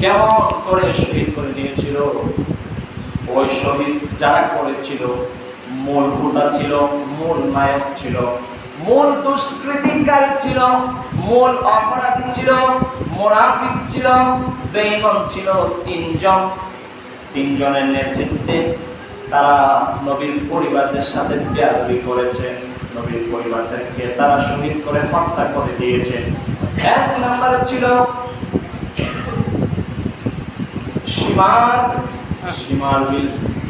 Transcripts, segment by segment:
কেমন করে শহীদ করে দিয়েছিল? ওই শহীদ যারা করেছিল, মূল হুদা ছিল, মূল নায়ক ছিল, মূল দুষ্কৃতিকারী ছিল, মূল অপরাধী ছিল, মোনাফিক ছিল বেঈমান ছিল তিনজন। তিনজনের নেতৃত্বে তারা নবীর পরিবারদের সাথে বেয়াদবি করেছে, নবীর পরিবারদেরকে তারা শহীদ করে হত্যা করে দিয়েছে। এক নম্বরে ছিল সীমার সীমার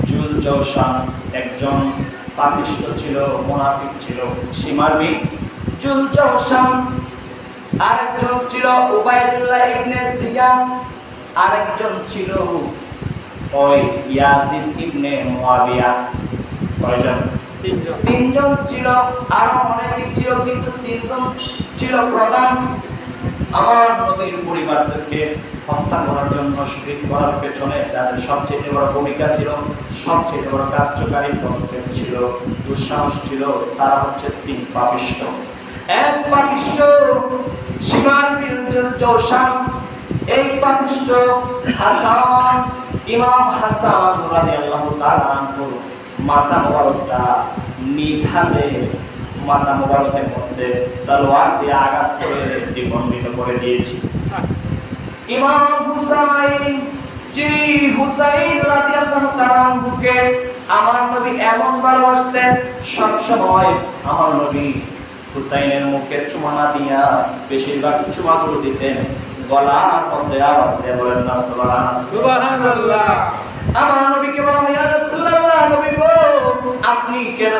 জুল জৌসান একজন পাপিষ্ট ছিল, মোনাফিক ছিল। সীমার বিল জুল জৌসান আরেকজন ছিল উবাইদুল্লাহ ইবনে জিয়াদ আরেকজন ছিল ওই ইয়াজিদ ইবনে মুয়াবিয়া। কয়জন? তিনজন ছিল, আরও অনেকে ছিল, কিন্তু তিনজন ছিল প্রধান। আমার নবীর পরিবারদেরকে হত্যা করার জন্য, শহীদ করার পেছনে যাদের সবচেয়ে বড় ভূমিকা ছিল, সবচেয়ে বড় কার্যকারী পদক্ষেপ ছিল, দুঃসাহস ছিল, তারা হচ্ছে তিন পাপিষ্ট। এক পাপিষ্ট সীমার বিরুদ্ধে জৌসান এই পাপিষ্ট হাসান, ইমাম হাসান রাদিয়াল্লাহু তাআলা আনহু মাথা মোবারকটা নিজ মাথা মোবারকের মধ্যে তলোয়ার দিয়ে আঘাত করে দ্বিখণ্ডিত করে দিয়েছি। ইমাম হুসাইন জি হুসাইন রাদিয়াল্লাহু তাআলা আনহুকে আমার নবী এমন ভালোবাসতেন সব সময় আমার নবী হুসাইনের মুখে চুমা না দিয়া বেশিরভাগ চুমাগুলো দিতেন গলার মধ্যে আওয়াজ দিয়ে বলেন না সুবহানাল্লাহ। আমার নবীকে বলা হয় ইয়া রাসূলুল্লাহ নবী গো আপনি কেন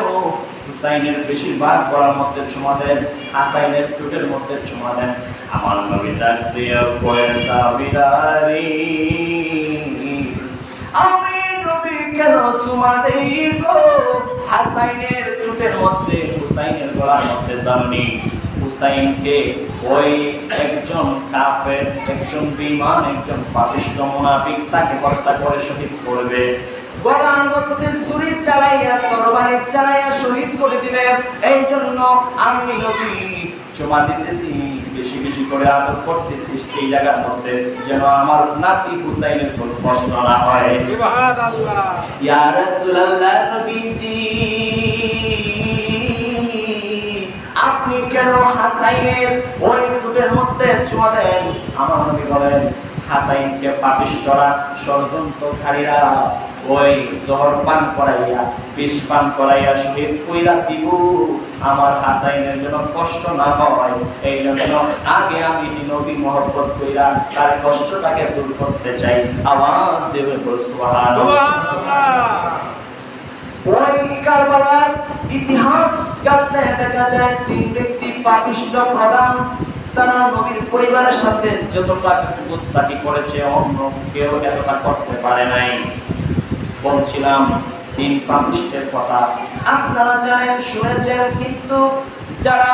বেশিরভাগ গলার মধ্যে চুমা দেন হাসাইনের টুটের মধ্যে চুমা দেন। আমার নবী ডাক দিয়ে কয়ে সাবিদারি, আমি নবী কেন চুমা দেই গো? হাসাইনের টুটের মধ্যে, হুসাইনের গলার মধ্যে জানি হুসাইনকে ওই একজন কাফের, একজন বিমান একজন পাপিষ্ট মুনাফিক তাকে হত্যা করে শহীদ করবে। গলার মধ্যে ছুরি চালাইয়া তরবারি চালাইয়া শহীদ করে দিবে এই জন্য আমি নবী চুমা দিতেছি বেশি বেশি করে আদর করতেছি এই জায়গার মধ্যে যেন আমার নাতি হুসাইনের কোনো কষ্ট না হয়। সুবহানাল্লাহ। ইয়া রাসূলুল্লাহ নবীজি আপনি কেন হাসাইনের ওই টুটের মধ্যে চুমা দেন? আমার নবী বলেন হাসাইনকে পাপিষ্টরা ষড়যন্ত্রকারীরা ওই জহর পান করাইয়া, বিষ পান করাইয়া শহীদ কইরা দিব। আমার হাসাইনের জন্য কষ্ট না হয়, এই জন্য আগে আমি নবী মহব্বত কইরা তার কষ্টটাকে দূর করতে চাই। আওয়াজ দেবে ইতিহাস দেখা যায়, তিন ব্যক্তি পাপিষ্ট প্রধান। তারা নবীর পরিবারের সাথে যতটা গুস্তাকি করেছে, অন্য কেউ এতটা করতে পারে নাই। বলছিলাম তিন পাপিষ্টের কথা। আপনারা জানেন, শুনেছেন, কিন্তু যারা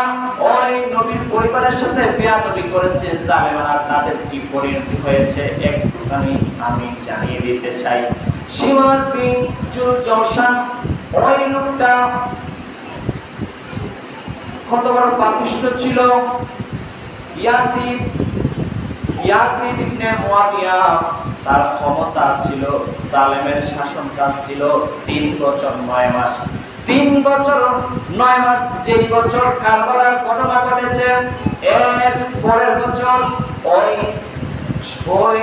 ওই নবীর পরিবারের সাথে বেয়াদবি করেছে তাদের কি পরিণতি হয়েছে? একটুখানি আমি জানিয়ে দিতে চাই। সীমার বিন ওই লোকটা কত বড় ছিল? ইয়াজিদ ইয়াজিদ ইবনে তার ক্ষমতা ছিল সালেমের শাসনকাল ছিল তিন বছর নয় মাস। তিন বছর নয় মাস যেই বছর কারবালার ঘটনা ঘটেছে, এর পরের বছর ওই ওই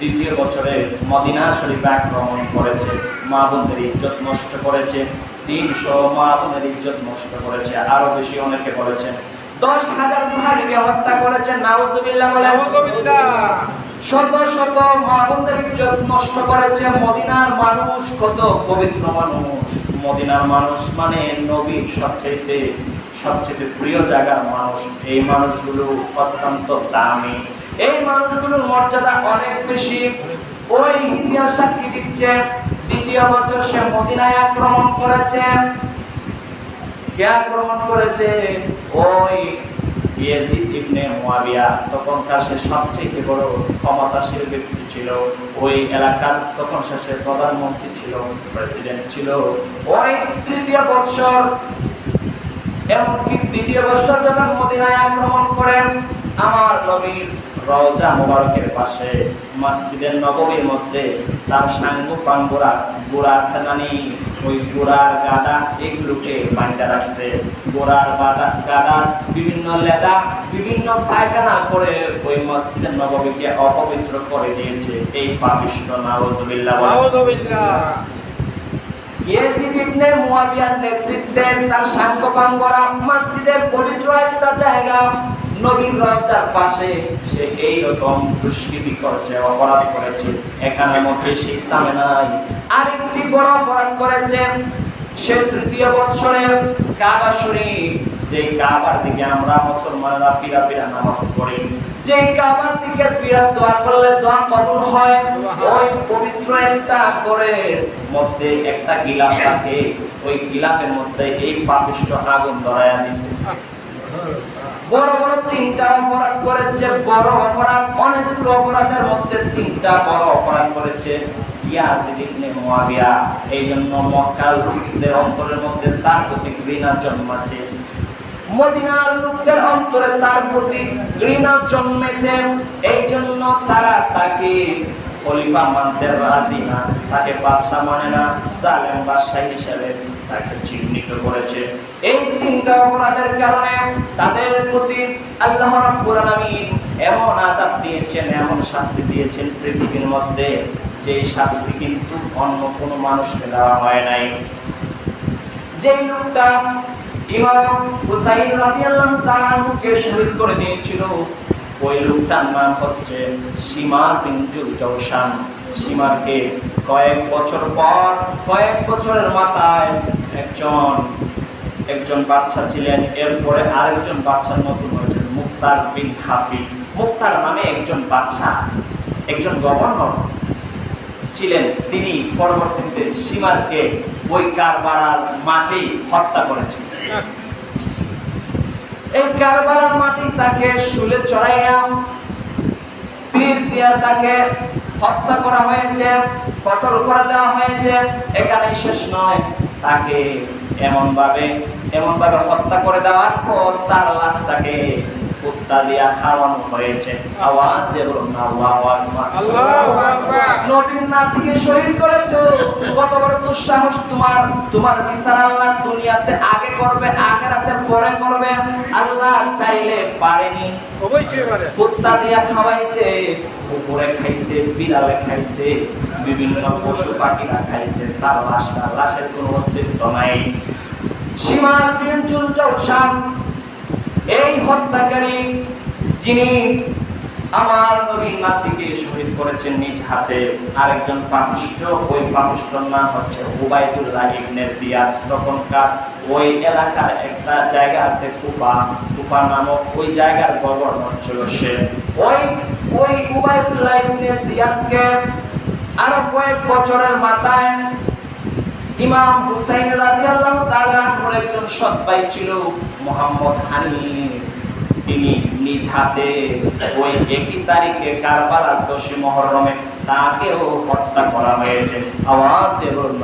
দ্বিতীয় বছরে মদিনা শরীফ আক্রমণ করেছে, মা বোনদের ইজ্জত নষ্ট করেছে, তিনশো মা বোনের ইজ্জত নষ্ট করেছে, আরও বেশি অনেকে করেছেন দশ হাজার সাহাবিকে হত্যা করেছে নাউজুবিল্লাহ বলে শত শত মা ইজ্জত নষ্ট করেছে মদিনার মানুষ কত পবিত্র মানুষ। মদিনার মানুষ মানে নবীর সবচেয়ে সবচেয়ে প্রিয় জায়গার মানুষ। এই মানুষগুলো অত্যন্ত দামি। এই মানুষগুলোর মর্যাদা অনেক বেশি। ওই ইতিহাস সাক্ষী দিচ্ছে দ্বিতীয় বছর সে মদিনায় আক্রমণ করেছে। কে আক্রমণ করেছে? ওই ইয়াজিদ ইবনে মুয়াবিয়া, তখনকার সে সবচেয়ে বড় ক্ষমতাশীল ব্যক্তি ছিল। ওই এলাকার তখন সে প্রধানমন্ত্রী ছিল, প্রেসিডেন্ট ছিল। ওই তৃতীয় বৎসর, এমনকি দ্বিতীয় বৎসর যখন মদিনায় আক্রমণ করেন, আমার নবীর রওজা মোবারকের পাশে মসজিদের নবমীর মধ্যে তার সাঙ্গ পাঙ্গুরা গোড়ার সেনানি ওই গোড়ার গাদা এগুলোকে বান্ধা রাখছে। গোড়ার বাদা গাদা বিভিন্ন লেদা বিভিন্ন পায়খানা করে ওই মসজিদের নবমীকে অপবিত্র করে দিয়েছে। এই পাপিষ্ট নাওজুবিল্লাহ বলে। ইবনে মুয়াবিয়ার নেতৃত্বে তার সাঙ্গপাঙ্গরা মসজিদের পবিত্র একটা জায়গা নবীর রওজার পাশে, সে দুষ্কৃতি করছে অপরাধ করেছে, এখানে মধ্যে নাই। আরেকটি বড় অপরাধ সে তৃতীয় কাবা যে কাবার দিকে আমরা মুসলমানরা নামাজ যে কাবার দিকে করলে দোয়া কবুল হয়, ওই পবিত্র একটা করে মধ্যে একটা গিলাফ রাখে ওই গিলাফের মধ্যে এই পাপিষ্ট আগুন দিছে। বড় বড় তিনটা অপরাধ করেছে, বড় অপরাধ, অনেকগুলো অপরাধের মধ্যে তিনটা বড় অপরাধ করেছে তার প্রতি এই জন্য তারা তাকে রাজি না, তাকে বাদশাহ মানে না জালেম বাদশাহ হিসেবে। তাকে চিহ্নিত করেছে। এই তিনটা অপরাধের কারণে তাদের প্রতি আল্লাহ রাব্বুল আলামিন এমন আযাব দিয়েছেন, এমন শাস্তি দিয়েছেন পৃথিবীর মধ্যে, যে শাস্তি কিন্তু অন্য কোনো মানুষকে দেওয়া হয় নাই। যেই লোকটা ইমাম হুসাইন রাদিয়াল্লাহু তাআলাকে শহীদ করে দিয়েছিল, ওই লোকটার নাম হচ্ছে সীমার বিনজুল জৌসান সীমারকে কয়েক বছর পর, কয়েক বছরের মাথায় একজন একজন বাদশা ছিলেন, এরপরে আরেকজন বাদশার নতুন হয়েছেন মুক্তার বিন হাফি মুক্তার নামে একজন বাদশা, একজন গভর্নর ছিলেন তিনি পরবর্তীতে সীমারকে ওই কারবারার মাটি হত্যা করেছেন। এই কারবালার মাটি তাকে শুলে চড়াইয়া তীর দিয়া তাকে হত্যা করা হয়েছে, কতল করে দেওয়া হয়েছে, এখানেই শেষ নয়। তাকে এমন ভাবে এমন ভাবে হত্যা করে দেওয়ার পর তার লাশটাকে কুত্তা দিয়া খাওয়ানো হয়েছে। আওয়াজ দিয়ে বলুন নাতিকে শহীদ করেছ। কত বড় দুঃসাহস তোমার। তোমার বিচার আল্লাহ দুনিয়াতে আগে করবে আখেরাতে পরে করবে। আল্লাহ চাইলে পারেনি। অবশ্যই পারে। কুত্তা দিয়া খাওয়াইছে কুকুরে খাইছে বিড়ালে খাইছে বিভিন্ন পশু পাখিরা খাইছে তার লাশটা লাশের কোনো অস্তিত্ব নাই। সীমার দিন চুল চৌসান এই হত্যাকারী যিনি আমার নবীর নাতিকে শহীদ করেছেন নিজ হাতে, আরেকজন পাপিষ্ট, ওই পাপিষ্টর নাম হচ্ছে উবাইদুল্লাহ ইবনে জিয়াদ। তখনকার ওই এলাকার একটা জায়গা আছে কুফা কুফা নামক ওই জায়গার গভর্নর ছিল সে। ওই ওই উবাইদুল্লাহ ইবনে জিয়াদকে আরও কয়েক বছরের মাথায় ইমাম হুসাইন রাদিয়াল্লাহু তাআলা একজন সৎ ভাই ছিল মোহাম্মদ হানিফ। তিনি নিজ হাতে ওই একই তারিখে কারবালার দশই মহরমে তাকেও হত্যা করা হয়েছে। আওয়াজ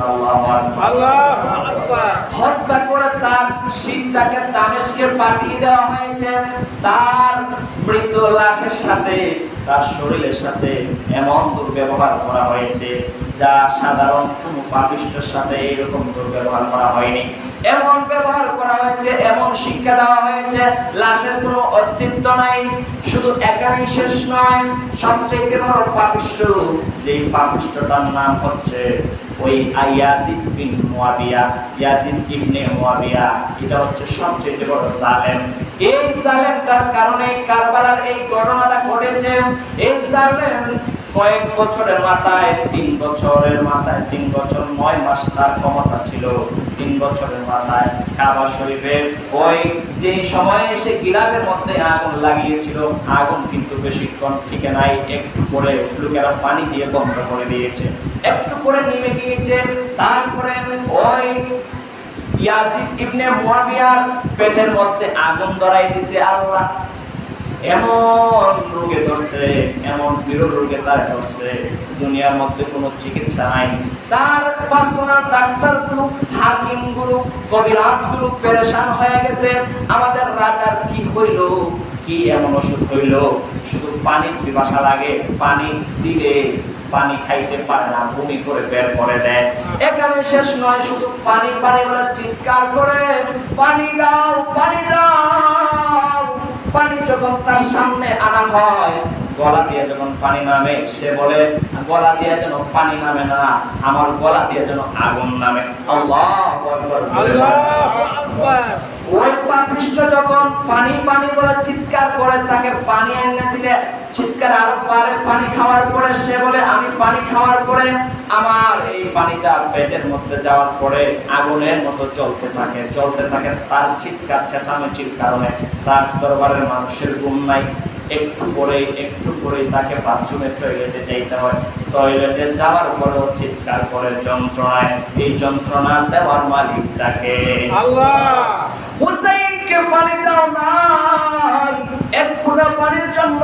আল্লাহু আকবার। হত্যা করে তার শীতটাকে দামেশকে পাঠিয়ে দেওয়া হয়েছে। তার মৃত লাশের সাথে তার শরীরের সাথে এমন দুর্ব্যবহার করা হয়েছে। যা সাধারণ কোনো পাপিষ্টের সাথে এইরকম দুর্ব্যবহার করা হয়নি। এমন ব্যবহার করা হয়েছে, এমন শিক্ষা দেওয়া হয়েছে, লাশের কোনো অস্তিত্ব নাই, শুধু একাই শেষ নয়, সবচেয়ে বড় পাপিষ্ট যেই পাপিষ্টটার নাম হচ্ছে ওই Yazid bin Muawiya, Yazid ibn Muawiya. এটা হচ্ছে সবচেয়ে বড় জালেম। এই জালেম তার কারণে কারবালার এই ঘটনাটা ঘটেছে। এই জালেম কয়েক বছরের মাথায়, তিন বছরের মাথায়, তিন বছর নয় মাস তার ক্ষমতা ছিল। তিন বছরের মাথায় কাবা শরীফের ওই যে সময়ে এসে গিলাফের মধ্যে আগুন লাগিয়েছিল, আগুন কিন্তু বেশিক্ষণ ঠিকে নাই, একটু পরে লোকেরা পানি দিয়ে বন্ধ করে দিয়েছে। একটু পরে নেমে গিয়েছে, তারপরে ওই ইয়াজিদ ইবনে মুয়াবিয়ার পেটের মধ্যে আগুন ধরাই দিছে আল্লাহ। এমন রোগে ধরছে, এমন বিরল রোগে তার ধরছে, দুনিয়ার মধ্যে কোনো চিকিৎসা নাই। তার পার্সোনাল পেরেশান হয়ে গেছে। আমাদের রাজার কি হইল? কি এমন ওষুধ হইল? শুধু পানির পিপাসা লাগে পানি দিলে, পানি খাইতে পারে না, বমি করে বের করে দেয়। এখানে শেষ নয়, শুধু পানি পানি বলে চিৎকার করে, পানি দাও পানি দাও। পানি যখন তার সামনে আনা হয়, গলা দিয়ে যখন পানি নামে, সে বলে, গলা দিয়ে যেন পানি নামে না, আমার গলা দিয়ে যেন আগুন নামে। আল্লাহ আল্লাহ ওই পাপিষ্ট যখন পানি পানি বলে চিৎকার করে, তাকে পানি এনে দিলে চিৎকার, আর পারে পানি খাওয়ার পরে? সে বলে, আমি পানি খাওয়ার পরে আমার এই পানিটা পেটের মধ্যে যাওয়ার পরে আগুনের মতো চলতে থাকে চলতে থাকে। তার চিৎকার, চেঁচামেচির কারণে তার দরবারের মানুষের ঘুম নাই। একটু পরেই একটু পরেই তাকে বাথরুমে টয়লেটে যাইতে হয়। টয়লেটে যাওয়ার পরেও চিৎকার করে যন্ত্রণায়। এই যন্ত্রণা দেওয়ার মালিক তাকে। আল্লাহ! হুসাইনকে পানি দাও না। এক ফোঁটা পানির জন্য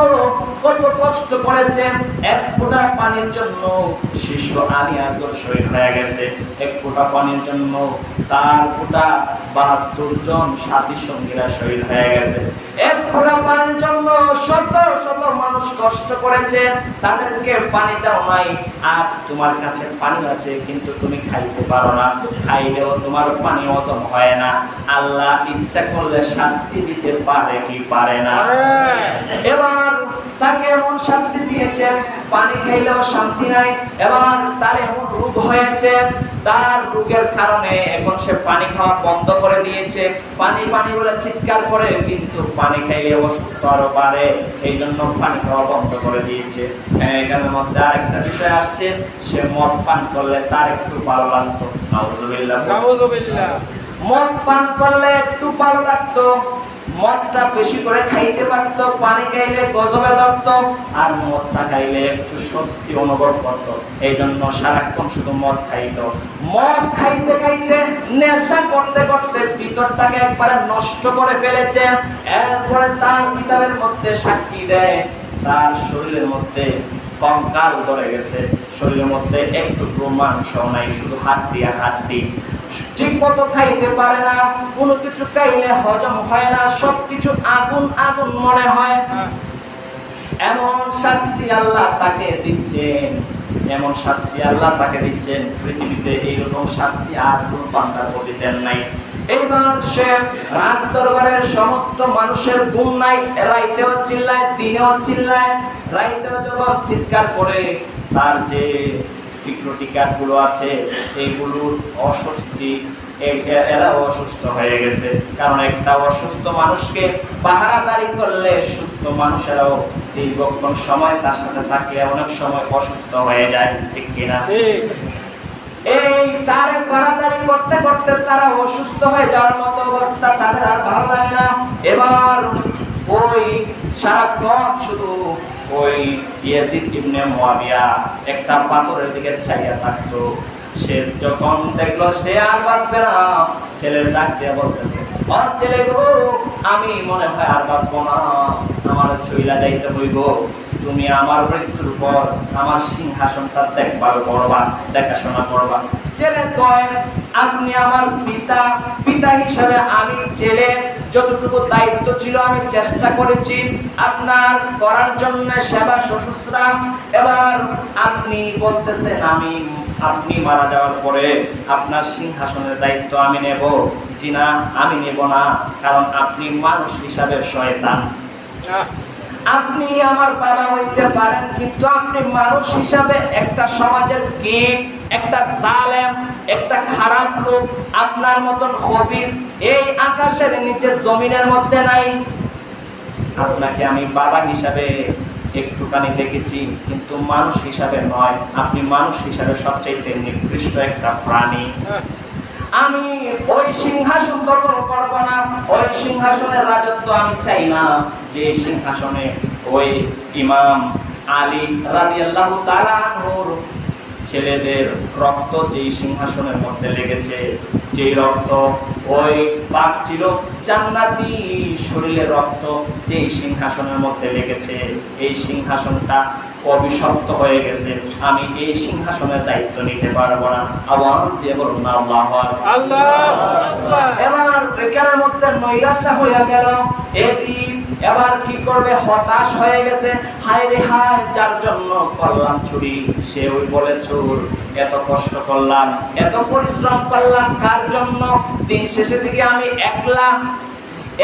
কত কষ্ট করেছেন। এক ফোঁটা পানির জন্য শিশু আলী শহীদ হয়ে গেছে। এক ফোঁটা পানির জন্য তার ফোঁটা বাহাত্তর জন সাথী সঙ্গীরা শহীদ হয়ে গেছে। এক ফোঁটা পানির জন্য শত শত মানুষ কষ্ট করেছে তাদেরকে পানি দাও নাই। আজ তোমার কাছে পানি আছে কিন্তু তুমি খাইতে পারো না। খাইলেও তোমার পানি হজম হয় না। আল্লাহ ইচ্ছা করলে শাস্তি দিতে পারে কি পারে না? এবার তাকে এমন শাস্তি দিয়েছেন পানি খাইলেও শান্তি নাই। এবার তার এমন রোগ হয়েছে তার রোগের কারণে এখন সে পানি খাওয়া বন্ধ করে দিয়েছে। পানি পানি বলে চিৎকার করে কিন্তু পানি খাইলে অসুস্থ আরও বাড়ে। এই জন্য পান খাওয়া বন্ধ করে দিয়েছে। হ্যাঁ, এখানের মধ্যে আরেকটা বিষয় আসছে সে মদ পান করলে তার একটু ভালো লাগতো। মদ পান করলে একটু ভালো লাগতো। মদটা বেশি করে খাইতে পারত, পানি খাইলে গজবে ধরত, আর মদটা খাইলে একটু স্বস্তি অনুভব করত। এই জন্য সারাক্ষণ শুধু মদ খাইত। মদ খাইতে খাইতে নেশা করতে করতে ভিতরটাকে একবারে নষ্ট করে ফেলেছে। এরপরে তার কিতাবের মধ্যে সাক্ষী দেয়, তার শরীরের মধ্যে কঙ্কাল ধরে গেছে। শরীরের মধ্যে একটু মাংস নাই, শুধু হাড্ডি হাত হাড্ডি ঠিক মতো খাইতে পারে না, কোনো কিছু খাইলে হজম হয় না, সবকিছু আগুন আগুন মনে হয়। এমন শাস্তি আল্লাহ তাকে দিচ্ছেন, এমন শাস্তি আল্লাহ তাকে দিচ্ছেন পৃথিবীতে এইরকম শাস্তি আর কোনো বান্দার প্রতি দেন নাই এইবার সে রাজ দরবারের সমস্ত মানুষের গুণ নাই, রাইতেও চিল্লায়, দিনেও চিল্লায়, রাইতেও যখন চিৎকার করে, তার যে সিকিউরিটি গার্ডগুলো আছে এইগুলোর অস্বস্তি এরাও অসুস্থ হয়ে গেছে। কারণ একটা অসুস্থ মানুষকে পাহারাদারি করলে সুস্থ মানুষেরাও দীর্ঘক্ষণ সময় তার সাথে থাকে অনেক সময় অসুস্থ হয়ে যায় ঠিক কিনা? এই তারে পাহারাদারি করতে করতে তারা অসুস্থ হয়ে যাওয়ার মতো অবস্থা তাদের আর ভালো লাগে না। এবার ওই সারাক্ষণ শুধু ওই ইয়াজিদ ইবনে মুয়াবিয়া একটা পাথরের দিকে চাইয়া থাকতো। সে যখন দেখল সে আর বাঁচবে না, ছেলের ডাক বলতেছে ছেলে গো, আমি মনে হয় আর বাঁচবো না, আমার যাইতে হইব, তুমি আমার মৃত্যুর পর আমার সিংহাসনটা করবা দেখাশোনা করবা। ছেলে কয়, আপনি আমার পিতা পিতা হিসাবে আমি ছেলে, যতটুকু দায়িত্ব ছিল আমি চেষ্টা করেছি, আপনার করার জন্য সেবা শ্বশুরা এবার আপনি বলতেছেন আমি আপনি মারা যাওয়ার পরে আপনার সিংহাসনের দায়িত্ব আমি নেব। জি না আমি নেব না কারণ আপনি মানুষ হিসাবে শয়তান। আপনি আমার বাবা হইতে পারেন কিন্তু আপনি মানুষ হিসাবে একটা সমাজের কীট একটা জালেম একটা খারাপ লোক আপনার মতন হবিস এই আকাশের নিচে জমিনের মধ্যে নাই। আপনাকে আমি বাবা হিসাবে একটুখানি দেখেছি, কিন্তু মানুষ হিসাবে নয়। আপনি মানুষ হিসাবে সবচেয়ে নিকৃষ্ট একটা প্রাণী। আমি ওই সিংহাসন দখল করব না, ওই সিংহাসনের রাজত্ব আমি চাই না। যে সিংহাসনে ওই ইমাম আলী রাদিয়াল্লাহু তাআলা আনহুর ছেলেদের রক্ত যেই সিংহাসনের মধ্যে লেগেছে, যেই রক্ত ওই পাক ছিল জান্নাতি শরীরের রক্ত যে সিংহাসনের মধ্যে লেগেছে এই সিংহাসনটা অভিশপ্ত হয়ে গেছে। আমি এই সিংহাসনের দায়িত্ব নিতে পারব না। আওয়াজ দিয়ে বলুন না আল্লাহ এবার বেকারের মধ্যে নৈরাশা হইয়া গেল। এজিদ এবার কি করবে? হতাশ হয়ে গেছে। হায় রে হায়, যার জন্য করলাম চুরি সে ওই বলে চুর, এত কষ্ট করলাম, এত পরিশ্রম করলাম, কার জন্য? দিন শেষের দিকে আমি একলা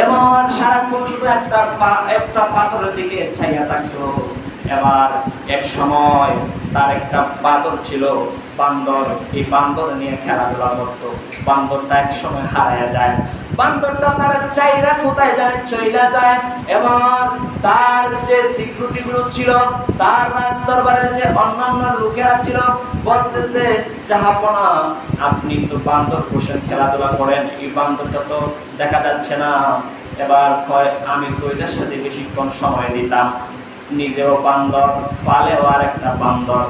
এবার সারাক্ষণ শুধু একটা একটা পাথরের দিকে ছাইয়া থাকতো। এবার এক সময় তার একটা বাঁদর ছিল, বান্দর, এই বান্দর নিয়ে খেলাধুলা করতো। বান্দরটা এক সময় হারায়া যায়। বান্দরটা তার চাইরা কোথায় জানে চইলা যায়। এবার তার যে সিকিউরিটি গুলো ছিল, তার রাজ দরবারের যে অন্যান্য লোকেরা ছিল, বলতেছে চাহাপনা আপনি তো বান্দর পোষেন খেলাধুলা করেন, এই বান্দরটা তো দেখা যাচ্ছে না। এবার কয়, আমি তো কইটার সাথে বেশিক্ষণ সময় দিতাম। নিজেও বান্দর, পালেও আর একটা বান্দর।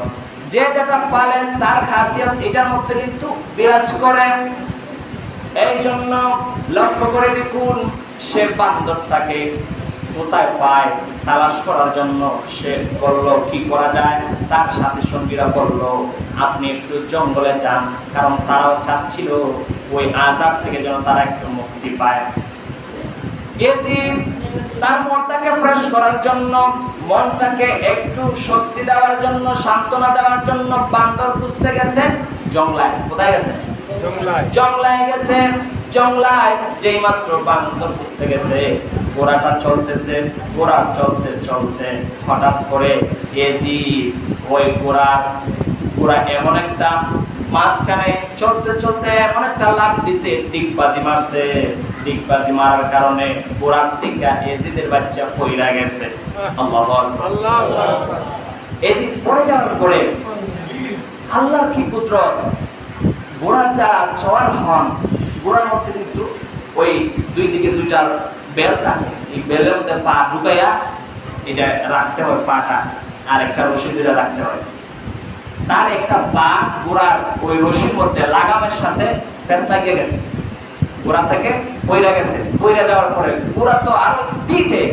যে যেটা পালে, তার খাসিয়ত এটার মধ্যে কিন্তু বিরাজ করে। এই জন্য লক্ষ্য করে দেখুন, সে বান্দরটাকে কোথায় পায় তালাশ করার জন্য সে বলল, কি করা যায়? তার সাথী সঙ্গীরা বলল, আপনি একটু জঙ্গলে যান, কারণ তারাও চাচ্ছিল ওই আজাব থেকে যেন তারা একটু মুক্তি পায়। তার মনটাকে ফ্রেশ করার জন্য, মনটাকে একটু স্বস্তি দেওয়ার জন্য, সান্ত্বনা দেওয়ার জন্য বান্দর খুঁজতে গেছে জংলায় কোথায় গেছে? জংলায় জংলায় গেছে জংলায় যেই মাত্র বান্দর খুঁজতে গেছে ঘোড়াটা চলতেছে ঘোড়া চলতে চলতে হঠাৎ করে এজি ওই ঘোড়া ঘোড়া এমন একটা মাঝখানে চলতে চলতে এমন একটা লাভ দিছে ডিগবাজি মারছে। ডিগবাজি মারার কারণে ঘোড়ার থেকে এজিদের বাচ্চা পইরা গেছে। আল্লাহ আকবার। পড়ে যাওয়ার পরে আল্লাহর কি কুদরত? গোড়া যারা চওয়ার হন। গোড়ার মধ্যে কিন্তু ওই দুই দিকে দুইটা বেল থাকে। এই বেলের মধ্যে পা ঢুকাইয়া এটা রাখতে হয় পাটা, আর একটা রশি দুইটা রাখতে হয়। তার একটা পা গোড়ার ওই রশির মধ্যে লাগামের সাথে প্যাঁচ লাগিয়ে গেছে। গোড়া থেকে পইরা গেছে। পইরা যাওয়ার পরে গোড়া তো আরও স্পিডে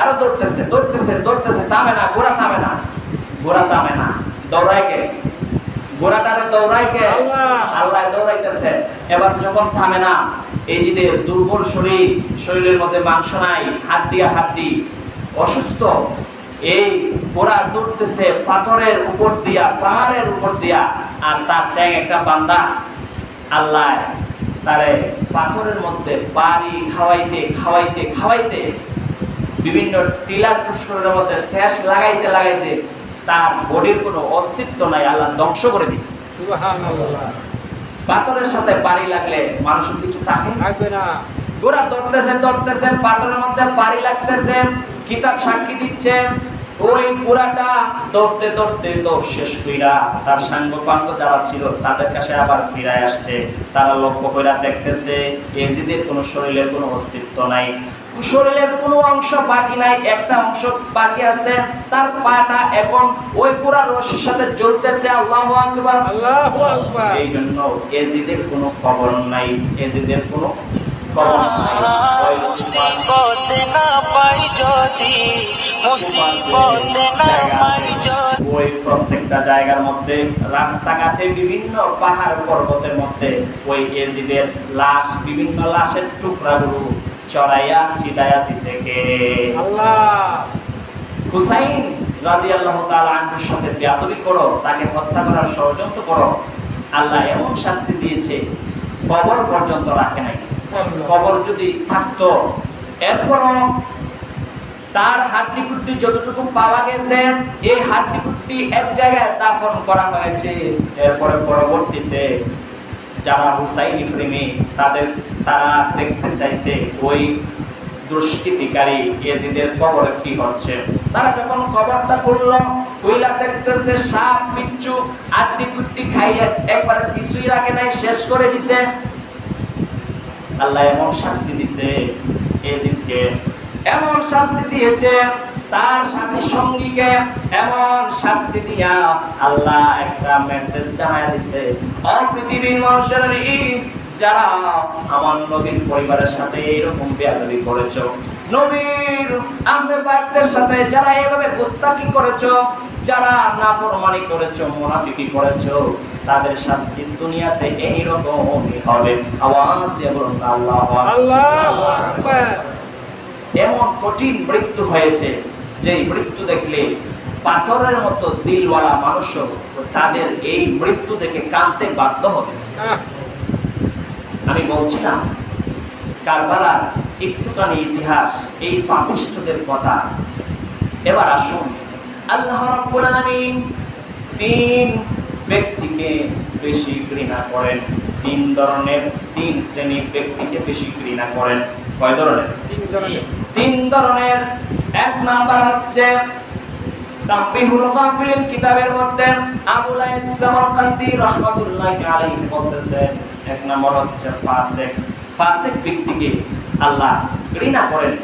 আরও দৌড়তেছে দৌড়তেছে দৌড়তেছে, থামে না, গোড়া থামে না। গোড়া থামে না। দৌড়ায় কে? গোড়াটারে দৌড়ায় কে আল্লাহ। দৌড়াইতেছে এবার যখন থামে না এই যে দুর্বল শরীর শরীরের মধ্যে মাংস নাই হাড্ডি আর হাড্ডি অসুস্থ এই গোড়া দৌড়তেছে পাথরের উপর দিয়া পাহাড়ের উপর দিয়া আর তার ট্যাং একটা বান্দা আল্লাহ তারে পাথরের মধ্যে বাড়ি খাওয়াইতে খাওয়াইতে খাওয়াইতে বিভিন্ন টিলার পুষ্করের মধ্যে ফ্যাস লাগাইতে লাগাইতে তার বডির কোনো অস্তিত্ব নাই আল্লাহ ধ্বংস করে দিছে পাথরের সাথে বাড়ি লাগলে মানুষের কিছু থাকে? থাকবে না। গোড়া দৌড়তেছেন দৌড়তেছেন পাথরের মধ্যে বাড়ি লাগতেছে কিতাব সাক্ষী দিচ্ছেন। ওই পুরাটা দৌড়তে দৌড়তে দৌড় শেষ কইরা তার সাঙ্গ পাঙ্গ যারা ছিল তাদের কাছে আবার ফিরায় আসছে। তারা লক্ষ্য কইরা দেখতেছে এজিদের কোনো শরীরের কোনো অস্তিত্ব নাই। শরীরের কোনো অংশ বাকি নাই একটা অংশ বাকি আছে তার পাটা এখন ওই পুরা রশির সাথে জ্বলতেছে আল্লাহু আকবার। আল্লাহু আকবার। এই জন্য এজিদের কোনো খবর নাই এজিদের কোনো খবর নাই। মুসিবত না পাই যদি মুসিবত না পাই যদি। ওই প্রত্যেকটা জায়গার মধ্যে রাস্তাঘাটে বিভিন্ন পাহাড় পর্বতের মধ্যে ওই এজিদের লাশ বিভিন্ন লাশের টুকরাগুলো চড়াইয়া দিছে কে? আল্লাহ। হুসাইন আনহুর সাথে বেয়াদবি করো তাকে হত্যা করার ষড়যন্ত্র করো। আল্লাহ এমন শাস্তি দিয়েছে কবর পর্যন্ত রাখে নাই। কবর যদি থাকতো এরপরও তার হাড্ডি কুট্টি যতটুকু পাওয়া গেছে এই হাড্ডি কুট্টি এক জায়গায় দাফন করা হয়েছে এরপরে পরবর্তীতে যারা হুসাইনি প্রেমী তাদের, তারা দেখতে চাইছে ওই দুষ্কৃতিকারী এজিদের কবরে কি হচ্ছে। তারা যখন কবরটা খুলল কইলা দেখতেছে সাপ, বিচ্ছু, আড্ডি কুট্টি খাইয়ে একবার কিছুই রাখে নাই, শেষ করে দিছে। আল্লাহ এমন শাস্তি দিছে এজিদকে এমন শাস্তি দিয়েছে, তার সাথী সঙ্গীকে এমন শাস্তি দিয়া আল্লাহ একটা মেসেজ জানায় দিছে। পৃথিবীর মানুষের যারা আমার নবীর পরিবারের সাথে এরকম বেয়াদবি করেছ, নবীর আহলে বাইতদের সাথে যারা এভাবে গোস্তাকি করেছ, যারা নাফরমানি করেছ, মুনাফিকি করেছ, তাদের শাস্তি দুনিয়াতে এইরকমই হবে। আওয়াজ দিয়ে বলুন আল্লাহ আল্লাহু এমন কঠিন মৃত্যু হয়েছে যে মৃত্যু দেখলে পাথরের মতো দিলওয়ালা মানুষও তাদের এই মৃত্যু দেখে কাঁদতে বাধ্য হবে। আমি বলছিলাম, কারবালার একটুখানি ইতিহাস, এই পাপিষ্ঠদের কথা। এবার আসুন, আল্লাহ রাব্বুল আলামিন তিন ব্যক্তিকে বেশি ঘৃণা করেন। তিন ধরনের তিন শ্রেণির ব্যক্তিকে বেশি ঘৃণা করেন। কয় ধরনের? তিন ধরনের। তিন ধরনের। এক নাম্বার হচ্ছে তাম্বিহুল গাফিলিন কিতাবের মধ্যে আবুল আলাইহি বলতেছেন এক নম্বর হচ্ছে ফাসিক। ফাসিক ব্যক্তিকে আল্লাহ ঘৃণা করেন।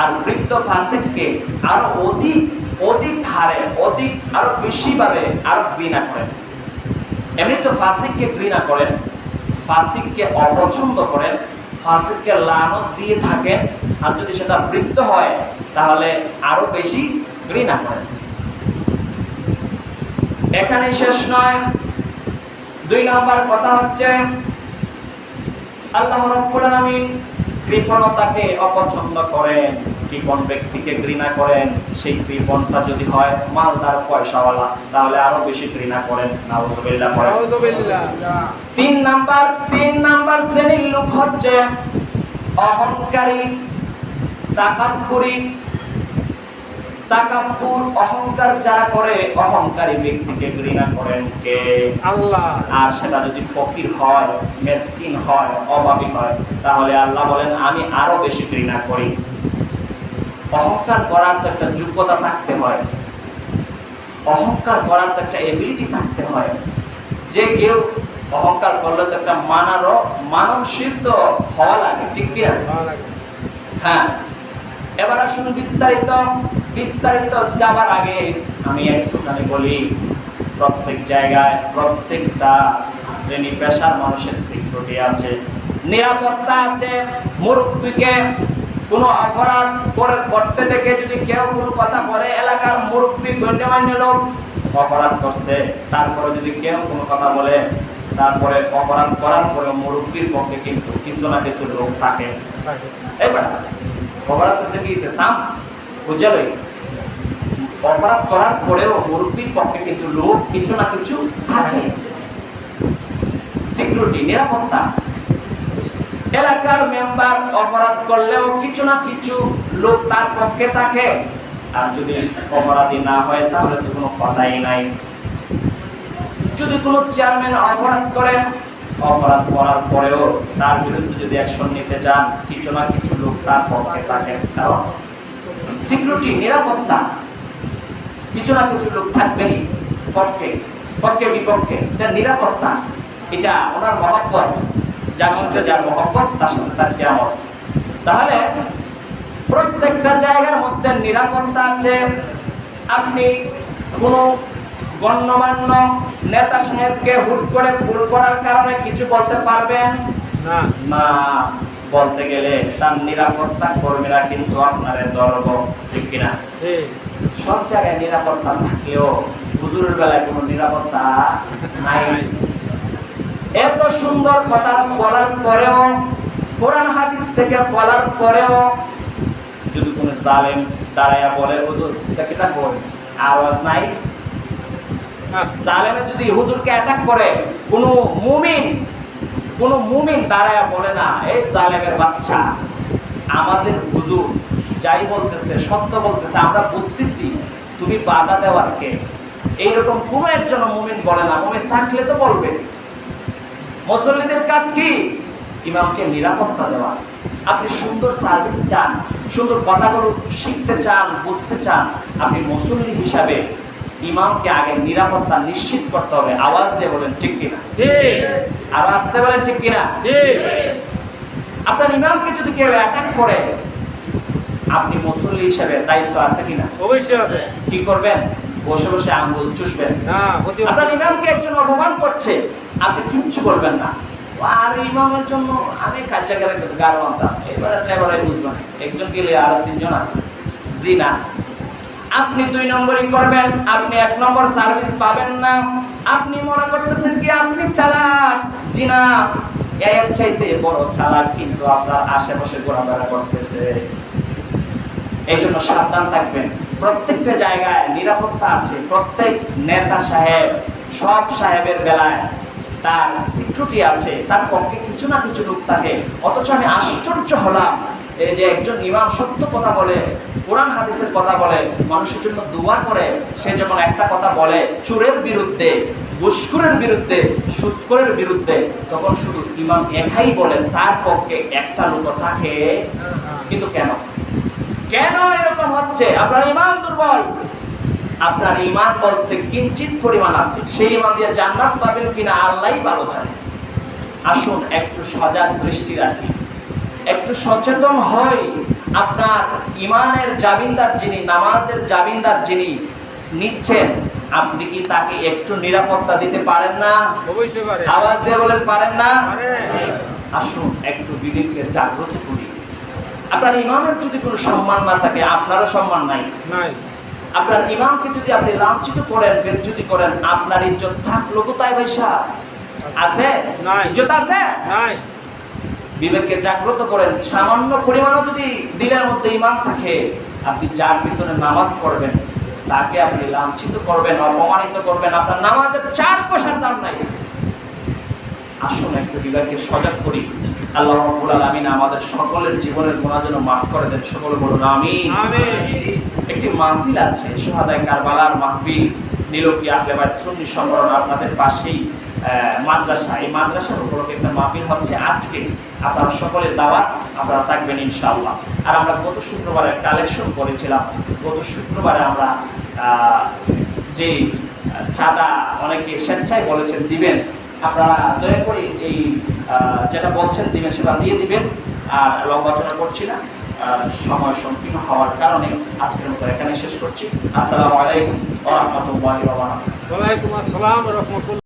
আর বৃদ্ধ ফাসিককে আরও অধিক অধিক হারে, অধিক আরও বেশি ভাবে আরও ঘৃণা করেন। এমনি তো ফাসিককে ঘৃণা করেন, ফাসিককে অপছন্দ করেন, ফাসিককে লানত দিয়ে থাকেন, আর যদি সেটা বৃদ্ধ হয়, তাহলে আরও বেশি ঘৃণা করেন। এখানে শেষ নয়। দুই নম্বর কথা হচ্ছে, আল্লাহ রাব্বুল আলামিন কৃপণতাকে অপছন্দ করেন। কৃপণ ব্যক্তিকে ঘৃণা করেন সেই কৃপণতা যদি হয় মালদার পয়সাওয়ালা তাহলে আরও বেশি ঘৃণা করেন। নাউজুবিল্লাহ তিন নাম্বার তিন নাম্বার শ্রেণির লোক হচ্ছে অহংকারী তাকাব্বুরি। তাকাব্বুর অহংকার যারা করে অহংকারী ব্যক্তিকে ঘৃণা করেন কে? আল্লাহ। আর সেটা যদি ফকির হয় মেসকিন হয় অভাবী হয় তাহলে আল্লাহ বলেন আমি আরও বেশি ঘৃণা করি। অহংকার করার তো একটা যোগ্যতা থাকতে হয়। অহংকার করার তো একটা এবিলিটি থাকতে হয়। যে কেউ অহংকার করলে তো একটা মানারও মাননশীল তো হওয়া লাগে, ঠিক কিনা হ্যাঁ। এবার আসুন বিস্তারিত বিস্তারিত যাবার আগে আমি একটুখানি বলি, প্রত্যেক জায়গায়, প্রত্যেকটা শ্রেণি পেশার মানুষের সিকিউরিটি আছে, নিরাপত্তা আছে, মুরব্বীকে কোনো অপরাধ করে করতে দেখে যদি কেউ কোনো কথা বলে, এলাকার মুরব্বী, গণ্যমান্য লোক অপরাধ করছে তারপরে যদি কেউ কোনো কথা বলে, তারপরে অপরাধ করার পরে মুরব্বীর পক্ষে কিন্তু কিছু না কিছু লোক থাকে থাকে। এবার অপরাধ করছে কি? থাম, বুঝে লই অপরাধ করার পরেও মুরব্বীর পক্ষে কিন্তু লোক কিছু না কিছু থাকে সিকিউরিটি নিরাপত্তা এলাকার মেম্বার অপরাধ করলেও কিছু না কিছু লোক তার পক্ষে থাকে। আর যদি অপরাধী না হয়, তাহলে তো কোনো কথাই নাই। যদি কোনো চেয়ারম্যান অপরাধ করেন, অপরাধ করার পরেও তার বিরুদ্ধে যদি অ্যাকশন নিতে চান, কিছু না কিছু লোক তার পক্ষে থাকেন কারণ সিকিউরিটি নিরাপত্তা, কিছু না কিছু লোক থাকবেনই পক্ষে পক্ষে বিপক্ষে। এটা নিরাপত্তা, এটা ওনার মহব্বত যার সাথে যার মহব্বত তার সাথে তার কেমন তাহলে প্রত্যেকটা জায়গার মধ্যে নিরাপত্তা আছে। আপনি কোনো গণ্যমান্য নেতা সাহেবকে হুট করে ভুল করার কারণে কিছু বলতে পারবেন? না। না বলতে গেলে তার নিরাপত্তা কর্মীরা কিন্তু আপনার দর্ব ঠিক কিনা? সব জায়গায় নিরাপত্তা থাকলেও হুজুরের বেলায় কোনো নিরাপত্তা নাই। এত সুন্দর কথা বলার পরেও, কোরআন হাদিস থেকে বলার পরেও, যদি কোনো জালেম দাঁড়াইয়া বলে, হুজুর, এটা কিটা কই আওয়াজ নাই। জালেমে যদি হুজুরকে অ্যাটাক করে, কোনো মুমিন কোনো মুমিন দাঁড়ায়া বলে না, এই জালেমের বাচ্চা, আমাদের হুজুর যাই বলতেছে, সত্য বলতেছে, আমরা বুঝতেছি, তুমি বাধা দেওয়ার কে? এইরকম কোনো একজন মুমিন বলে না, মুমিন থাকলে তো বলবে। মুসল্লিদের কাজ কি? ইমামকে নিরাপত্তা দেওয়া। আপনি সুন্দর সার্ভিস চান সুন্দর কথাগুলো শিখতে চান বুঝতে চান। আপনি মুসল্লি হিসাবে ইমামকে আগে নিরাপত্তা নিশ্চিত করতে হবে। আওয়াজ দিয়ে বলেন ঠিক কিনা? আর আসতে বলেন ঠিক কিনা? আপনার ইমামকে যদি কেউ অ্যাটাক করে আপনি মুসল্লি হিসাবে দায়িত্ব আছে কিনা? অবশ্যই আছে। কি করবেন? বসে বসে আঙ্গুল চুষবেন। আপনার ইমামকে একজন অপমান করছে আপনি কিচ্ছু করবেন না। আর ইমামের জন্য আমি আনতাম এবারে এবারে একজন গেলে আরও তিনজন আছে। জি না আপনি দুই নম্বরই করবেন আপনি এক নম্বর সার্ভিস পাবেন না। আপনি মনে করতেছেন কি আপনি চালাক। জি না এর চাইতে বড় চালাক কিন্তু আপনার আশেপাশে ঘোরাফেরা করতেছে। এই জন্য সাবধান থাকবেন। প্রত্যেকটা জায়গায় নিরাপত্তা আছে। প্রত্যেক নেতা সাহেব, সব সাহেবের বেলায় তার সিকিউরিটি আছে, তার পক্ষে কিছু না কিছু লোক থাকে। অথচ আমি আশ্চর্য হলাম এই যে একজন ইমাম সত্য কথা বলে, কোরআন হাদিসের কথা বলে, মানুষের জন্য দোয়া করে, সে যখন একটা কথা বলে, চোরের বিরুদ্ধে ঘুষখোরের বিরুদ্ধে সুৎকরের বিরুদ্ধে, তখন শুধু ইমাম একাই বলেন, তার পক্ষে একটা লোক থাকে। কিন্তু কেন? কেন এরকম হচ্ছে? আপনার ইমান দুর্বল। আপনার ইমান বলতে কিঞ্চিত পরিমাণ আছে। সেই ইমান দিয়ে জান্নাত পাবেন কিনা আল্লাহই ভালো জানে। আসুন একটু সজাগ দৃষ্টি রাখি। একটু সচেতন হয় আপনার ইমানের জামিনদার যিনি নামাজের জামিনদার যিনি নিচ্ছেন আপনি কি তাকে একটু নিরাপত্তা দিতে পারেন না? আওয়াজ দিয়ে বলেন পারেন না। আসুন একটু বিবেককে জাগ্রত করি। আপনার ইমামের যদি কোনো সম্মান না থাকে আপনারও সম্মান নাই। আপনার ইমামকে যদি আপনি লাঞ্ছিত করেন বেজ্জুতি করেন আপনার ইজ্জত থাকল কোথায় পয়সা আছে। ইজ্জত আছে? নাই। বিবেককে জাগ্রত করেন। সামান্য পরিমাণও যদি দিলের মধ্যে ইমান থাকে আপনি যার পিছনে নামাজ পড়বেন তাকে আপনি লাঞ্ছিত করবেন অপমানিত করবেন। আপনার নামাজের চার পয়সার দাম নাই। আসুন একটু বিবেককে সজাগ করি। আল্লাহ রাব্বুল আলামিন আমাদের সকলের জীবনের গুণা যেন মাফ করে দেন। সকলে বলুন আমিন। আমিন। একটি মাহফিল আছে সোহাদায় কারবালার মাহফিল নীলকি আহলেবাদ সুন্নি সম্মেলন আপনাদের পাশেই মাদ্রাসা। এই মাদ্রাসার উপলক্ষে একটা মাহফিল হচ্ছে আজকে। আপনারা সকলের দাওয়াত আপনারা থাকবেন ইনশাআল্লাহ। আর আমরা গত শুক্রবারে কালেকশন করেছিলাম। গত শুক্রবারে আমরা আহ, যে চাঁদা অনেকে স্বেচ্ছায় বলেছেন দিবেন। আপনারা দয়া করে এই যেটা বলছেন দিবেন সেটা দিয়ে দিবেন। আর লম্বাচনা করছি না। সময় সংকীর্ণ হওয়ার কারণে আজকের মতো এখানে শেষ করছি। আসসালামু আলাইকুম ওয়া রাহমাতুল্লাহি ওয়া বারাকাতুহু। ওয়ালাইকুম আসসালাম রহমতুল্লাহ।